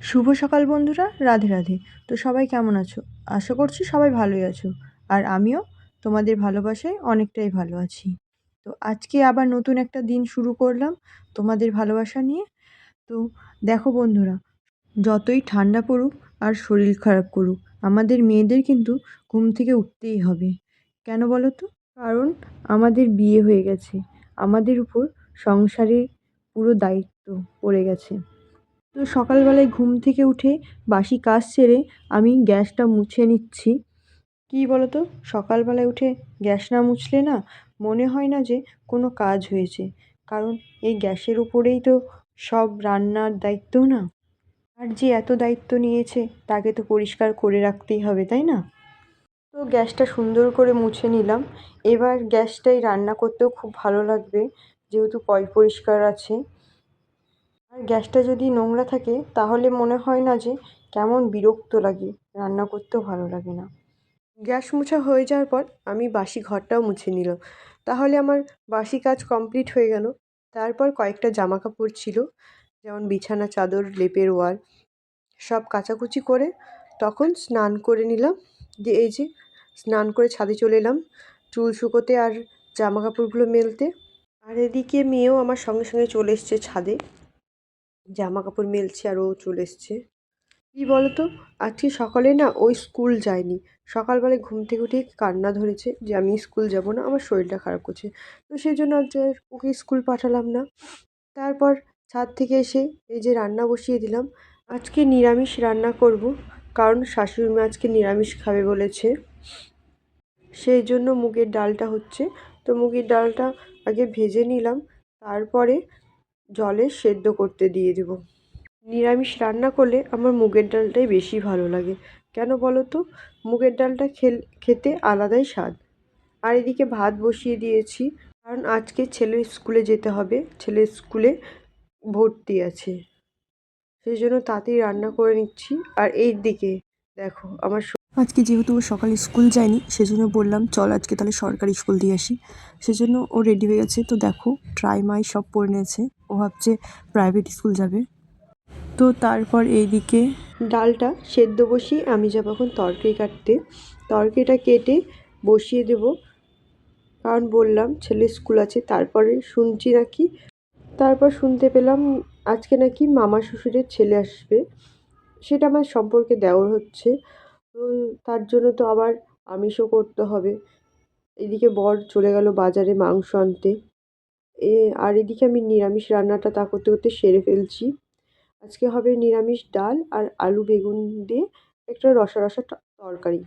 শুভ সকাল বন্ধুরা, রাধে রাধে। তো সবাই কেমন আছো? আশা করছি সবাই ভালোই আছো। আর আমিও তোমাদের ভালোবাসায় অনেকটাই ভালো আছি। তো আজকে আবার নতুন একটা দিন শুরু করলাম তোমাদের ভালোবাসা নিয়ে। তো দেখো বন্ধুরা, যতই ঠান্ডা পড়ুক আর শরীর খারাপ করুক, আমাদের মেয়েদের কিন্তু ঘুম থেকে উঠতেই হবে। কেন বলো তো? কারণ আমাদের বিয়ে হয়ে গেছে। আমাদের উপর সংসারের পুরো দায়িত্ব পড়ে গেছে। তো সকালবেলায় ঘুম থেকে উঠে বাসি কাজ সেরে আমি গ্যাসটা মুছে নিচ্ছি। কী বলো তো সকালবেলায় উঠে গ্যাস না মুছলে না মনে হয় না যে কোনো কাজ হয়েছে। কারণ এই গ্যাসের উপরেই তো সব রান্নার দায়িত্ব না। আর যে এত দায়িত্ব নিয়েছে তাকে তো পরিষ্কার করে রাখতেই হবে, তাই না? তো গ্যাসটা সুন্দর করে মুছে নিলাম। এবার গ্যাসটাই রান্না করতেও খুব ভালো লাগবে। যেহেতু পয় পরিষ্কার আছে। আর গ্যাসটা যদি নোংরা থাকে, তাহলে মনে হয় না যে কেমন বিরক্ত লাগে। রান্না করতেও ভালো লাগে না। গ্যাস মোছা হয়ে যাওয়ার পর আমি বাসি ঘরটাও মুছে নিলাম। তাহলে আমার বাসি কাজ কমপ্লিট হয়ে গেল। তারপর কয়েকটা জামা কাপড় ছিল, যেমন বিছানা, চাদর, লেপের ওয়াল, সব কাচাকুচি করে তখন স্নান করে নিলাম। দিয়ে এই যে স্নান করে ছাদে চলে এলাম, চুল শুকোতে আর জামা কাপড়গুলো মেলতে। আর এদিকে মেয়েও আমার সঙ্গে সঙ্গে চলে এসছে ছাদে। জামা কাপড় মেলছে আর ও চলে এসছে। কী বলতো? আজকে সকালে না ওই স্কুল যায়নি। সকালবেলায় ঘুম থেকে উঠে কান্না ধরেছে যে আমি স্কুল যাব না, আমার শরীরটা খারাপ করছে। তো সেই জন্য আজ ওকে স্কুল পাঠালাম না। তারপর ছাদ থেকে এসে এই যে রান্না বসিয়ে দিলাম, আজকে নিরামিষ রান্না করব, কারণ শাশুড়ি মা আজকে নিরামিষ খাবে বলেছে। সেই জন্য মুগের ডালটা হচ্ছে। তো মুগের ডালটা আগে ভেজে নিলাম, তারপরে জলে সেদ্ধ করতে দিয়ে দেবো। নিরামিষ রান্না করলে আমার মুগের ডালটাই বেশি ভালো লাগে। কেন বলো তো? মুগের ডালটা খেতে আলাদাই স্বাদ। আর এদিকে ভাত বসিয়ে দিয়েছি। কারণ আজকে ছেলের স্কুলে যেতে হবে। ছেলের স্কুলে ভর্তি আছে। সেই জন্য তাতেই রান্না করে নিচ্ছি। আর এই দিকে দেখো, আমার আজকে যেহেতু ও সকালে স্কুল যায়নি, সেজন্য বললাম, চল আজকে তাহলে সরকারি স্কুল দিয়ে আসি। সেজন্য ও রেডি হয়ে গেছে। তো দেখো ট্রাই মাই সব পরে নিয়েছে। ও ভাবছে প্রাইভেট স্কুল যাবে। তো তারপর এইদিকে ডালটা সেদ্ধ বসিয়ে আমি যাব এখন তরকারি কাটতে। তরকারিটা কেটে বসিয়ে দেব। কারণ বললাম ছেলে স্কুল আছে, তারপরে শুনছি নাকি। তারপর শুনতে পেলাম আজকে নাকি মামা শ্বশুরের ছেলে আসবে। সেটা আমার সম্পর্কে দেওয়ার হচ্ছে। তো তার জন্য তো আবার আমিষও করতে হবে। এদিকে বর চলে গেল বাজারে মাংস আনতে। আর এদিকে আমি নিরামিষ রান্নাটা তা করতে করতে সেরে ফেলছি। আজকে হবে নিরামিষ ডাল আর আলু বেগুন দিয়ে একটা রসা রসা তরকারি।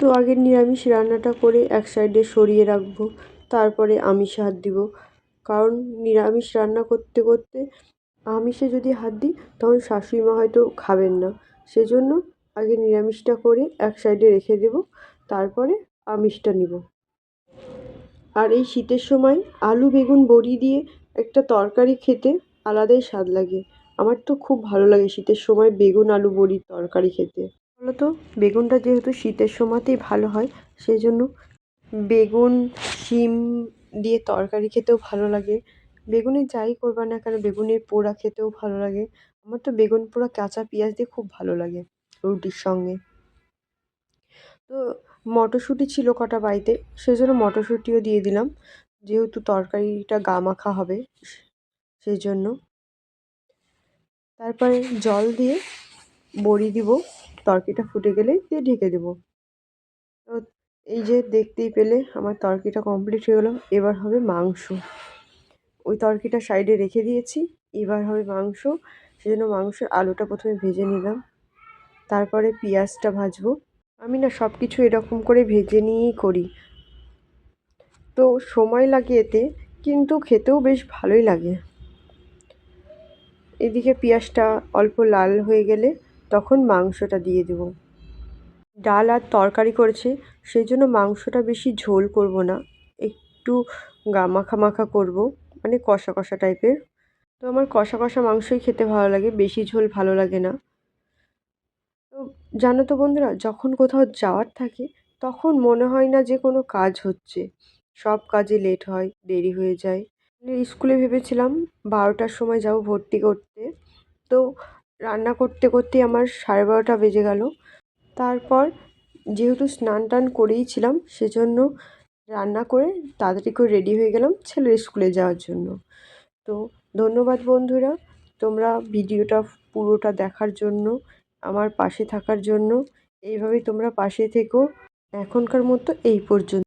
তো আগে নিরামিষ রান্নাটা করে এক সাইডে সরিয়ে রাখব, তারপরে আমিষে হাত দিব। কারণ নিরামিষ রান্না করতে করতে আমিষে যদি হাত দিই, তখন শাশুড়ি মা হয়তো খাবেন না। সেজন্য আগে নিরামিষটা করে এক সাইডে রেখে দেব, তারপরে আমিষটা নিব। আর এই শীতের সময় আলু, বেগুন, বড়ি দিয়ে একটা তরকারি খেতে আলাদাই স্বাদ লাগে। আমার তো খুব ভালো লাগে শীতের সময় বেগুন, আলু বড়ির তরকারি খেতে। বলতো, বেগুনটা যেহেতু শীতের সময়তেই ভালো হয় সেই জন্য বেগুন, শিম দিয়ে তরকারি খেতেও ভালো লাগে। বেগুনে যাই করবা না কেন বেগুনের পোড়া খেতেও ভালো লাগে। আমার তো বেগুন পোড়া কাঁচা পেঁয়াজ দিয়ে খুব ভালো লাগে রুটির সঙ্গে। তো মটরশুঁটি ছিল কটা বাড়িতে সেই জন্য মটরশুঁটিও দিয়ে দিলাম। যেহেতু তরকারিটা গা মাখা হবে সেই জন্য তারপরে জল দিয়ে বড়ি দিব তরকিটা ফুটে গেলেই দিয়ে ঢেকে দেবো। তো এই যে দেখতেই পেলে, আমার তরকিটা কমপ্লিট হয়ে গেলো। এবার হবে মাংস। ওই তরকিটা সাইডে রেখে দিয়েছি, এবার হবে মাংস। সেজন্য মাংসের আলুটা প্রথমে ভেজে নিলাম। তারপরে পেঁয়াজটা ভাজবো। আমি না সব কিছু এরকম করে ভেজে নিয়েই করি। তো সময় লাগে এতে, কিন্তু খেতেও বেশ ভালোই লাগে। এদিকে পেঁয়াজটা অল্প লাল হয়ে গেলে তখন মাংসটা দিয়ে দেবো। ডাল আর তরকারি করেছে, সেই জন্য মাংসটা বেশি ঝোল করব না, একটু গা মাখা করব মানে কষা কষা টাইপের তো আমার কষা কষা মাংসই খেতে ভালো লাগে, বেশি ঝোল ভালো লাগে না। জানো তো বন্ধুরা, যখন কোথাও যাওয়ার থাকে, তখন মনে হয় না যে কোনো কাজ হচ্ছে। সব কাজে লেট হয়, দেরি হয়ে যায়। স্কুলে ভেবেছিলাম বারোটার সময় যাব ভর্তি করতে। তো রান্না করতে করতে আমার সাড়ে বারোটা বেজে গেল। তারপর যেহেতু স্নান টান করেই ছিলাম, সেজন্য রান্না করে তাড়াতাড়ি করে রেডি হয়ে গেলাম ছেলের স্কুলে যাওয়ার জন্য। তো ধন্যবাদ বন্ধুরা, তোমরা ভিডিওটা পুরোটা দেখার জন্য। আমার পাশে থাকার জন্য। এইভাবেই তোমরা পাশে থেকো। এখনকার মতো এই পর্যন্ত।